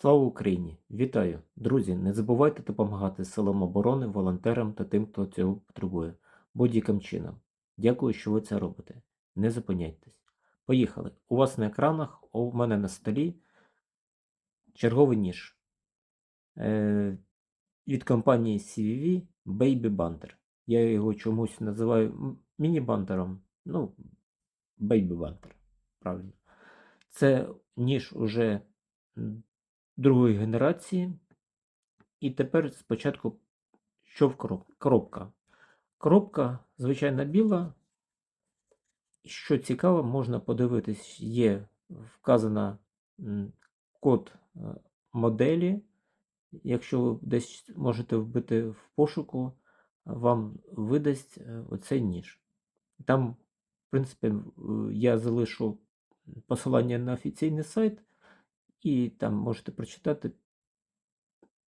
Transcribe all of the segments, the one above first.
Слава Україні! Вітаю! Друзі, не забувайте допомагати силам оборони, волонтерам та тим, хто цього потребує, будь-яким чином. Дякую, що ви це робите. Не зупиняйтесь. Поїхали. У вас на екранах, у мене на столі черговий ніж е, від компанії CVV Baby Banter. Я його чомусь називаю міні-бантером. Ну, Baby Banter. Правильно. Це ніж уже другої генерації. І тепер спочатку, що в коробка? Коробка, звичайно, біла. Що цікаво, можна подивитись, є вказана код е, моделі. Якщо ви десь можете вбити в пошуку, вам видасть е, оцей ніж. Там, в принципі, я залишу посилання на офіційний сайт, і там можете прочитати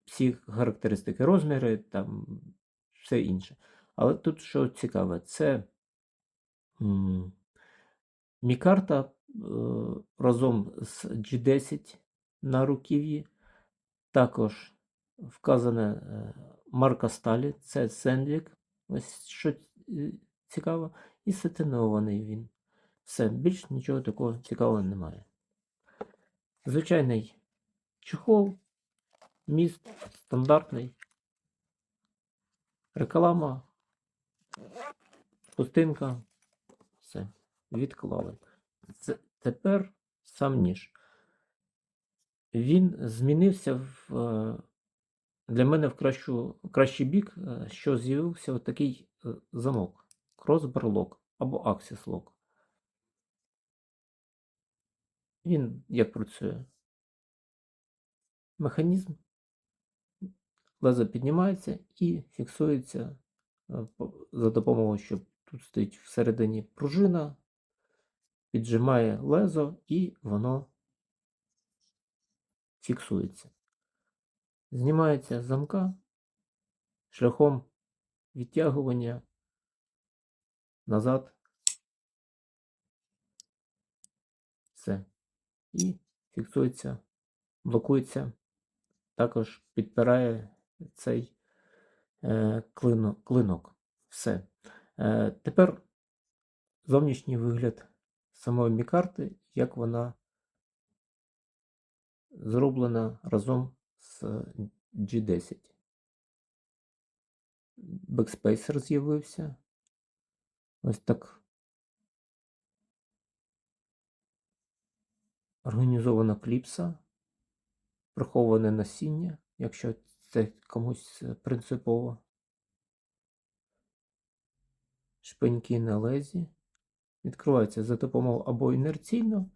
всі характеристики, розміри, там все інше. Але тут що цікаве, це мікарта е, разом з G10 на руків'ї. Також вказана е, марка сталі, це Сендлік. Ось що е, цікаво. І сатинований він. Все, більш нічого такого цікавого немає. Звичайний чехол, міст стандартний, реклама, пустинка, все, відклали. Це, тепер сам ніж. Він змінився в, е, для мене в, кращу, кращий бік, е, що з'явився от такий е, замок, Lock або Axis Він як працює? Механізм лезо піднімається і фіксується е, за допомогою, що тут стоїть всередині пружина, піджимає лезо і воно фіксується. Знімається замка шляхом відтягування назад. Все. І фіксується, блокується, також підпирає цей е, клино, клинок. Все. Е, тепер зовнішній вигляд самої мікарти, як вона зроблена разом з G10. Бекспейсер з'явився. Ось так організована кліпса, приховане насіння, якщо це комусь е, принципово. Шпиньки на лезі. Відкриваються за допомогою або інерційно.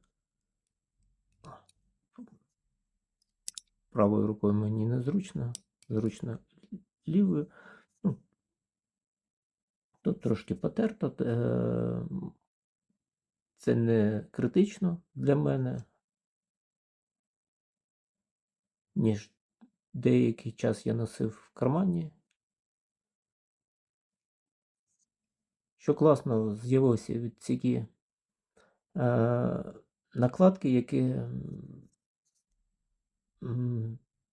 Правою рукою мені незручно, зручно лівою. Ну, тут трошки потерто. е, Це не критично для мене. Ніж деякий час я носив в кармані. Що класно, з'явилися від ці е, накладки, які,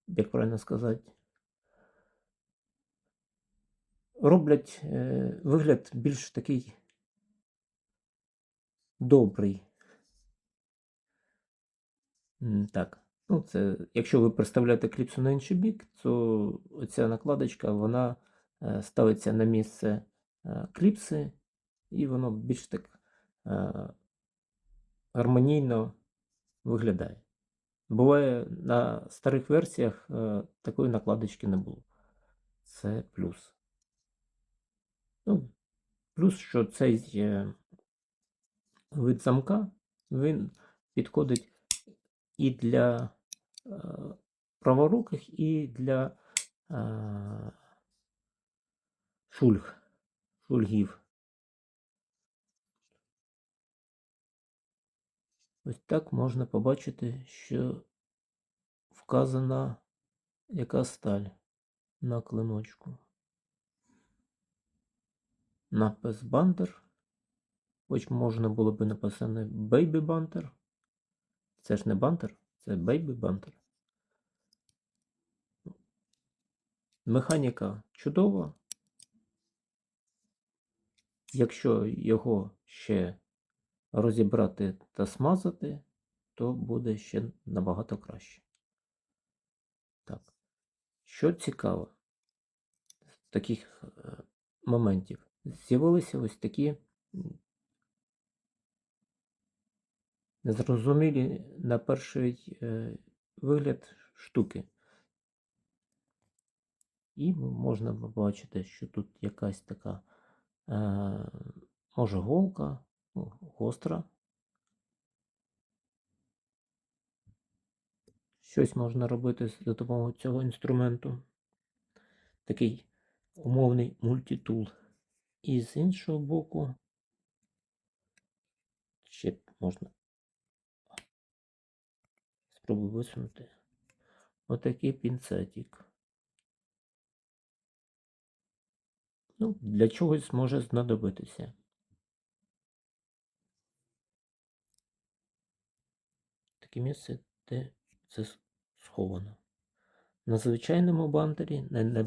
як правильно сказати, роблять е, вигляд більш такий добрий. Так. Ну, це, якщо ви представляєте кліпсу на інший бік, то оця накладочка вона е, ставиться на місце е, кліпси, і воно більш так е, гармонійно виглядає. Буває, на старих версіях такої накладочки не було. Це плюс. Ну, плюс, що цей вид замка він підходить і для праворуких, і для е, шульг, шульгів. Ось так можна побачити, що вказана яка сталь на клиночку. Напис бантер. Хоч можна було би написати Baby Banter. Це ж не бантер, це бейбі бампер. Механіка чудова. Якщо його ще розібрати та смазати, то буде ще набагато краще. Так. Що цікаво, з таких е, моментів з'явилися ось такі незрозумілі на перший е, вигляд штуки. І можна побачити, що тут якась така, е, може, голка, ну, гостра. Щось можна робити за допомогою цього інструменту. Такий умовний мультитул. І з іншого боку, ще можна спробую висунути отакий пінцетик. Ну, для чогось може знадобитися. Таке місце, де це сховано. На звичайному бантері, на на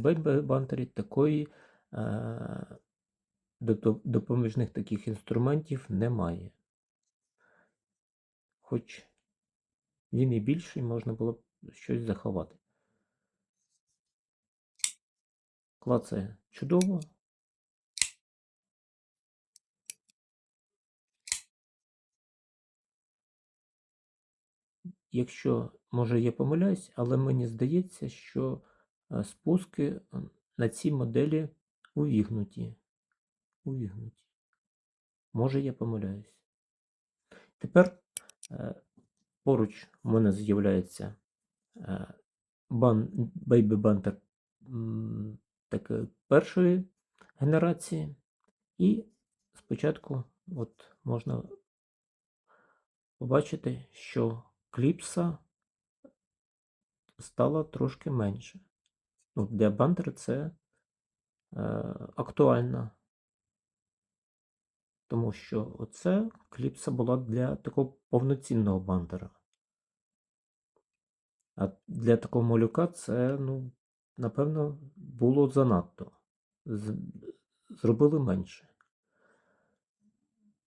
такої е, допоміжних таких інструментів немає. Хоч він і більший, можна було б щось заховати. Клацає чудово. Якщо, може, я помиляюсь, але мені здається, що е, спуски на цій моделі увігнуті. Увігнуті. Може, я помиляюсь. Тепер е, поруч у мене з'являється е, Baby Banter м, першої генерації. І спочатку от можна побачити, що кліпса стала трошки менше. Ну, для бантера це е, актуально. Тому що оце кліпса була для такого повноцінного бантера. А для такого малюка це, ну, напевно, було занадто. З- Зробили менше.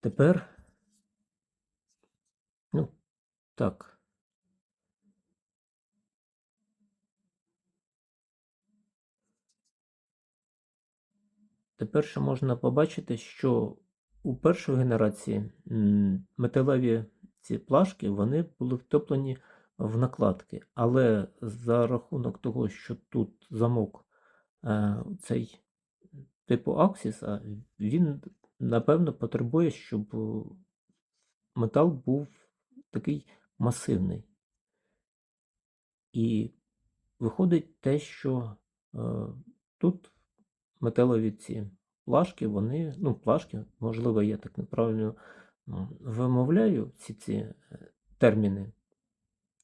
Тепер, ну, так. Тепер ще можна побачити, що у першої генерації металеві ці плашки вони були втоплені в накладки. Але за рахунок того, що тут замок е, цей типу Аксіса, він напевно потребує, щоб метал був такий масивний. І виходить те, що е, тут металеві ці плашки, вони, ну, плашки, можливо, я так неправильно вимовляю всі ці е, терміни,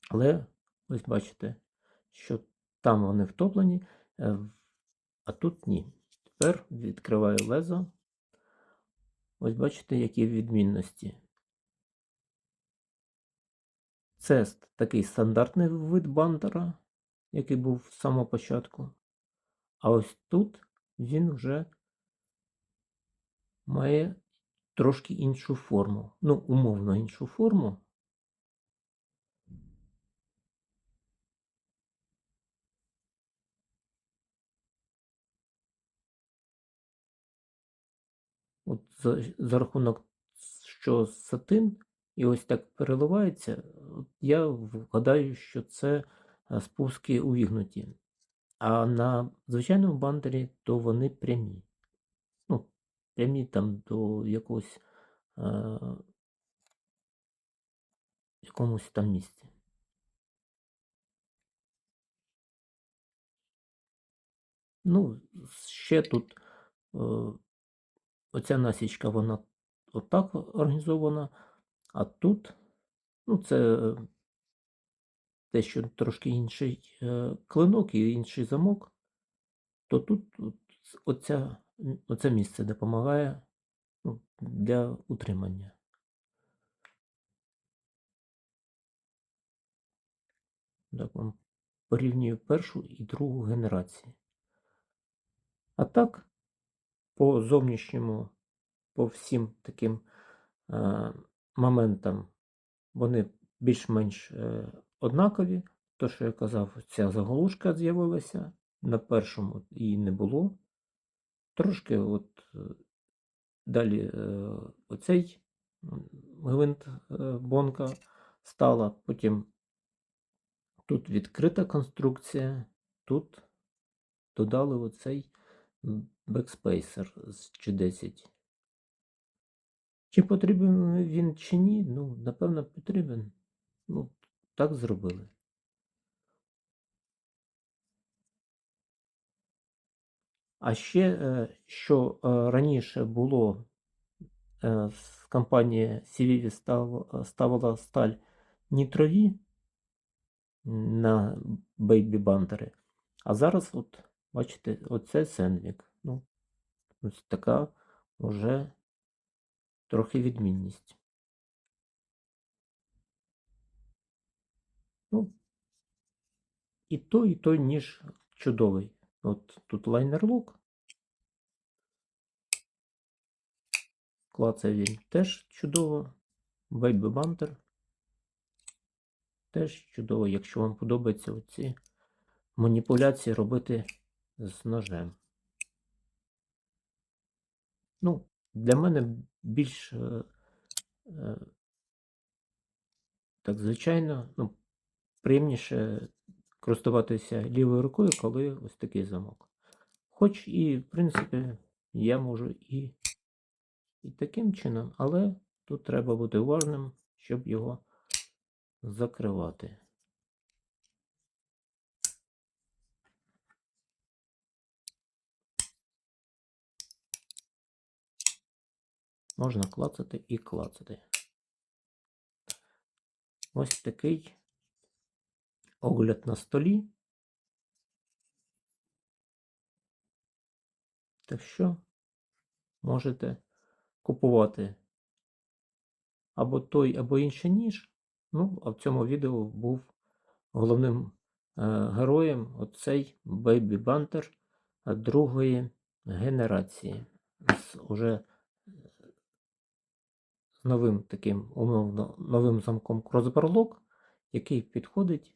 але ось бачите, що там вони втоплені, е, а тут ні. Тепер відкриваю лезо. Ось бачите, які відмінності. Це такий стандартний вид бантера, який був з самого початку. А ось тут він вже має трошки іншу форму. Ну, умовно іншу форму. От за, за рахунок, що сатин і ось так переливається, от я вгадаю, що це е, спуски увігнуті. А на звичайному бантері то вони прямі. Ну, прямі там до якогось е, якомусь там місці. Ну, ще тут е, оця насічка, вона отак організована, а тут, ну, це е, дещо трошки інший е, клинок і інший замок, то тут оця, оце місце допомагає ну, для утримання. Так вам порівнюю першу і другу генерації. А так, по зовнішньому, по всім таким е, моментам вони більш-менш е, однакові. То, що я казав, ця заголушка з'явилася. На першому її не було. Трошки от е, далі е, оцей гвинт е, бонка стала, потім тут відкрита конструкція, тут додали оцей бекспейсер з G10. Чи потрібен він чи ні? Ну, напевно, потрібен. Ну, так зробили. А ще, е, що е, раніше було е, з компанії Civivi став, ставила сталь нітрові на бейбі бандери. А зараз, от, бачите, оце Сенвік. Ну, ось така вже трохи відмінність. Ну, і той, і той ніж чудовий. От тут лайнер-лук. Клацає він теж чудово. Baby Banter. Теж чудово, якщо вам подобаються оці маніпуляції робити з ножем. Ну, для мене більш е, е, так звичайно, ну, приємніше користуватися лівою рукою, коли ось такий замок. Хоч і, в принципі, я можу і, і таким чином, але тут треба бути уважним, щоб його закривати. Можна клацати і клацати. Ось такий огляд на столі. Так що можете купувати або той, або інший ніж. Ну, а в цьому відео був головним е, героєм оцей Baby Banter другої генерації. З уже новим таким умовно новим замком CrossBarlock, який підходить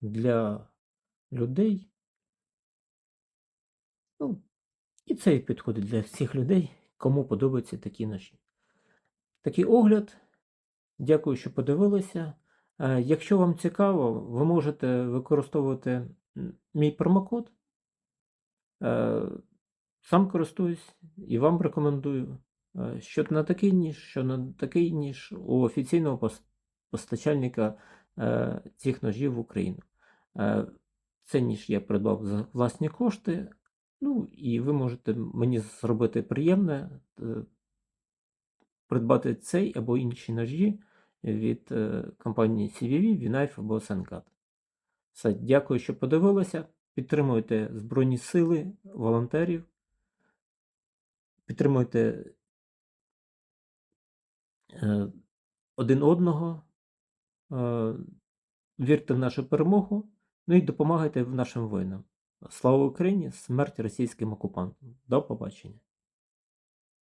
для людей. Ну, і цей підходить для всіх людей, кому подобаються такі ножі. Такий огляд. Дякую, що подивилися. Е, Якщо вам цікаво, ви можете використовувати мій промокод. Е, Сам користуюсь і вам рекомендую. Що на такий ніж, що на такий ніж у офіційного постачальника цих ножів в Україну. Е, Цей ніж я придбав за власні кошти. Ну, і ви можете мені зробити приємне, придбати цей або інші ножі від компанії CVV, Vknife або Senkat. Все, дякую, що подивилися. Підтримуйте Збройні Сили, волонтерів. Підтримуйте один одного. Е, вірте в нашу перемогу. Ну і допомагайте нашим воїнам. Слава Україні! Смерть російським окупантам. До побачення!